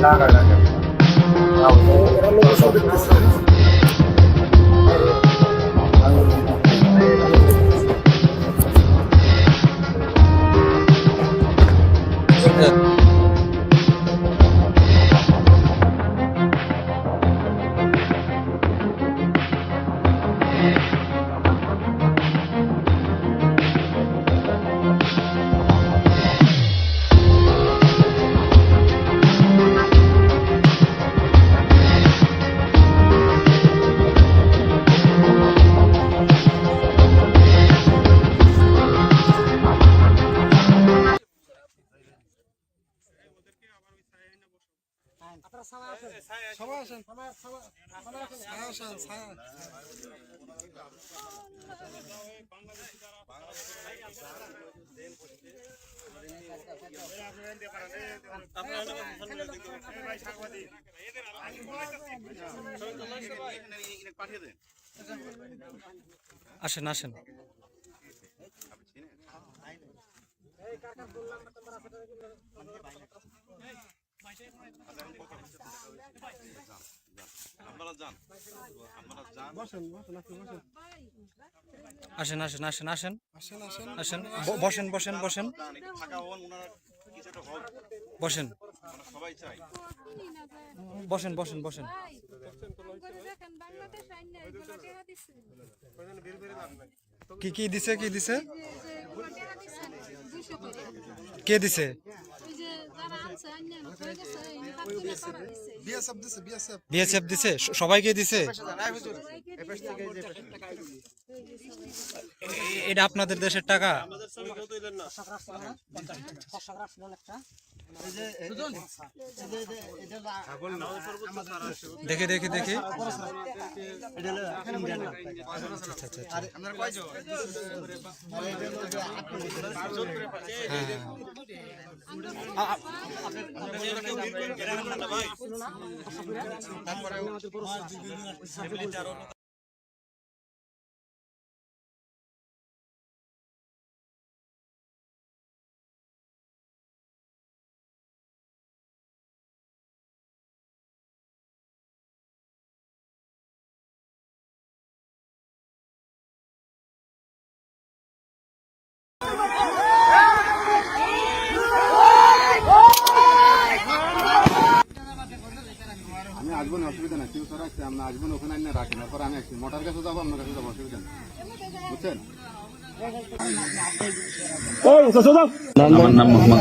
আসেন আসেন আসেন আসেন আসেন আসেন আসেন ব- বসেন বসেন বসেন বসেন বসেন বসেন বসেন বাংলাদেশ আইন না এগুলো টেহা দিছে কি কি দিছে কি দিছে যে এগুলো টেহা দিছে দুইশো করে কে দিছে ওই যে যারা আনছে আইন না কই গেছে কি হাতুড়ে করা দিছে? বিএসএফ দিছে সবাইকে দিছে? এটা আপনাদের দেশের টাকা। দেখে দেখে দেখে। হ্যাঁ আ- আ- আমি আসব না অসুবিধা নাই। কেউ স্যার আসছে আমরা আসব ওখানে রাখেন এরপর আমি আসছি। মোটার কাছে যাব আপনার কাছে যাব অসুবিধা নেই। বুঝছেন? আমার নাম মোহাম্মদ।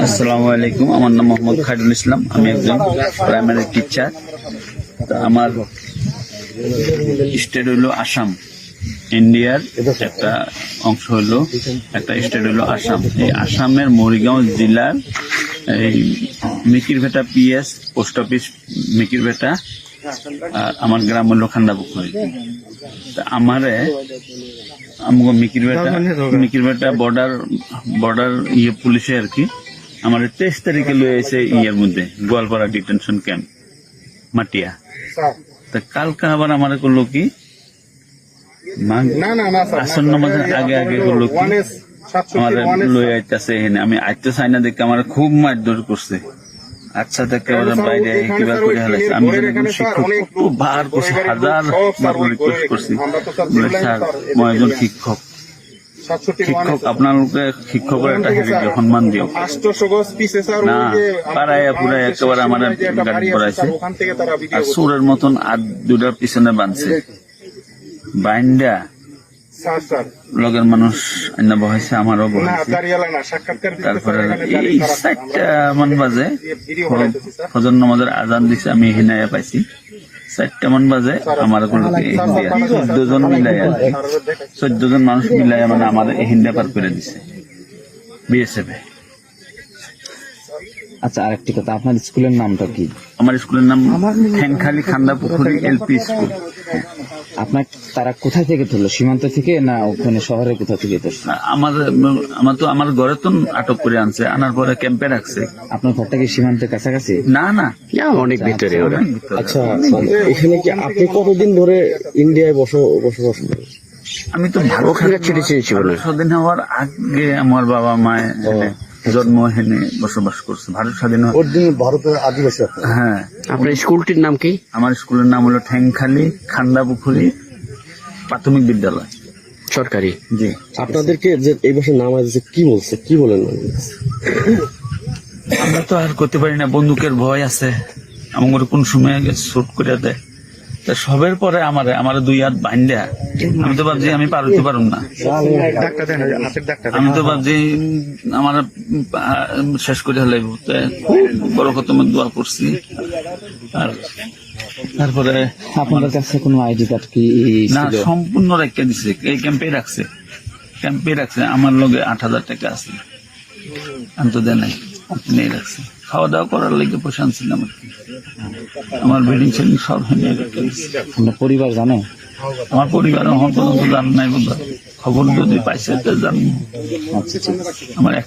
আসসালামু আলাইকুম আমার নাম মোহাম্মদ খায়রুল ইসলাম। আমি একজন প্রাইমারি টিচার তা আমার স্টেট হইল আসাম। ইন্ডিয়ার একটা অংশ হইল একটা স্টেট হইল আসাম। এই আসামের মরিগাঁও জেলার এই Mikirbheta PS post office Mikirbheta আর আমার গ্রাম হইল খান্দাপুকুরি তা আমারে আমগো মিকিরবেটা মিকিরবেটা বর্ডার বর্ডার ইয়ে পুলিশে আর কি। আমার তেইশ তারিখে লয়ে এসে ইয়ের মধ্যে গোয়ালপাড়া ডিটেনশন ক্যাম্প মাটিয়া। তা কালকে আবার আমার করল কি? না না না আসন্ন মাঝে আগে আগে করল আমার লয়ে আইতাছে এখানে। আমি আইতে চাই না দেখে আমার খুব মারধর করছে। আচ্ছা দেখে ওরা বাইরে কিবা করে হালাইছে আমি যখন শিক্ষক খুব বার করছি হাজার বার রিকোয়েস্ট করছি। বলে, স্যার মই একজন শিক্ষক। শিক্ষক আপনালোকে শিক্ষকের একটা হেৰি দিয়ক সন্মান দিয়ক না পাড়ায় পুরাই একেবারে আমার গাড়ি পড়াইছে আর সুরের মতন আর দুটার পিছনে বাঁধছে। বাইন্ডা লগের মানুষ অন্য বহাইছে আমারও বহাইছে তারপরে চারটা মান বাজে ফজর নামাজের আজান দিছে আমি হিনায়া পাইছি চারটা মান বাজে আমার চোদ্দ জন মিলাই আর চোদ্দ জন মানুষ মিলাই মানে আমার হিন্দা পার করে দিছে বিএসএফ আচ্ছা আরেকটি কথা আপনার স্কুলের নামটা কি? আমার স্কুলের নাম ঠেনখালি খান্দা পুকুরি এলপি স্কুল। আপনার তারা কোথা থেকে ধরলো সীমান্ত থেকে না ওখানে শহরের কোথা থেকে আমার আমার তো আমার ঘরে তো আটক করে আনছে আনার পরে ক্যাম্পে রাখছে। আপনার ঘরটা কি সীমান্তের কাছাকাছি? না না। অনেক ভিতরে ওরা। আচ্ছা এখানে কি আপনি কতদিন ধরে ইন্ডিয়ায় বস- বসবাস করেন? আমি তো ভালো ওখানকার সিটিজেনশিপ ভারত স্বাধীন হওয়ার আগে আমার বাবা মায়ের জন্ম হেনে বসবাস করছে। ভারত স্বাধীন ভারতের আদিবাসী হ্যাঁ। আপনার স্কুলটির নাম কি? আমার স্কুলের নাম হলো ঠ্যাংখালি খান্দাপুখুরি প্রাথমিক বিদ্যালয়। সরকারি? জি। আপনাদেরকে যে এই বছর নামাজ আছে কি বলছে কি বলেন? আমরা তো আর করতে পারি না বন্দুকের ভয় আছে। আমার কোন সময় শুট করে দেয়। সবের পরে আমারে আমার দুই হাত বাইন্দা। আমি তো ভাবছি আমি পারতে পারুম না। আমি তো ভাবছি আমার শেষ করে হলে বড় কত দোয়া করছি। আর তারপরে আপনার কাছে কোনো আইডি কার্ড কি না সম্পূর্ণ রেখে দিছে। এই ক্যাম্পে রাখছে। ক্যাম্পে রাখছে। আমার লগে আট হাজার টাকা আছে। আমি তো দেয় নাই নিয়ে রাখছে খাওয়া দাওয়া করার লেগে পয়সা আনছিলাম আর কি আমার বেডিং সেডিং সব নিয়ে রাখছি পরিবার জানে? আমার পরিবার আমার পর্যন্ত জান নাই বন্ধু। খবর যদি পাইছে তো জানি। আচ্ছা আমার এক